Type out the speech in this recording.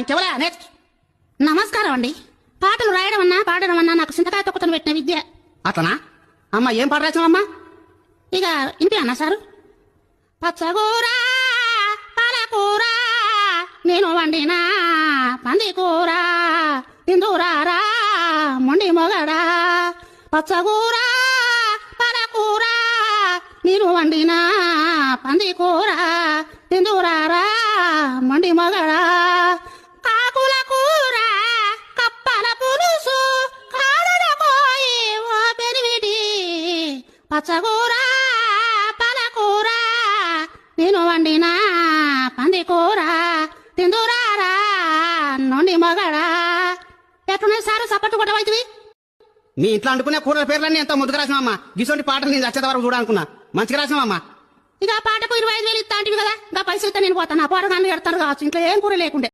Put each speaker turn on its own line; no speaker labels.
ఇంకెవరా next
నమస్కారం అండి. పాటలు రాయడం అన్నా పాడడం అన్నా నాకు చింతకాయ తొక్కతను పెట్టిన విద్య.
అట్లనా అమ్మ ఏం పాట రాసినావమ్మా?
ఇక ఇంటి అన్నా సారు. పచ్చగూర పాలకూర నేను వండిన పంది కూర తిందురారా మొండి మొగడా. పచ్చగూర పాలకూర నేను వండిన పంది కూర తిందురారా మొండి మొగడా. పచ్చగూర పాలకూర నేను వండిన పంది కూర తిందురారా నుండి మగడా. ఎట్లున్నాయి సారు? సపట్టు కొట్టవైతివి
నీ ఇంట్లో అనుకునే కూరల పేర్లన్నీ ఎంత ముందుకు రాసినావమ్మా? గిసొంటి పాటలు నేను వచ్చేంత వరకు చూడాలనుకున్నా. మంచిగా రాసినావమ్మా?
ఇక పాటకు ఇరవై ఐదు వేలు ఇస్తా అంటివి కదా. ఇంకా పైసలు ఇస్తే నేను పోతాను. ఆ పోరగాన్ని ఎడతారు కావచ్చు. ఇంట్లో ఏం కూర లేకుండే.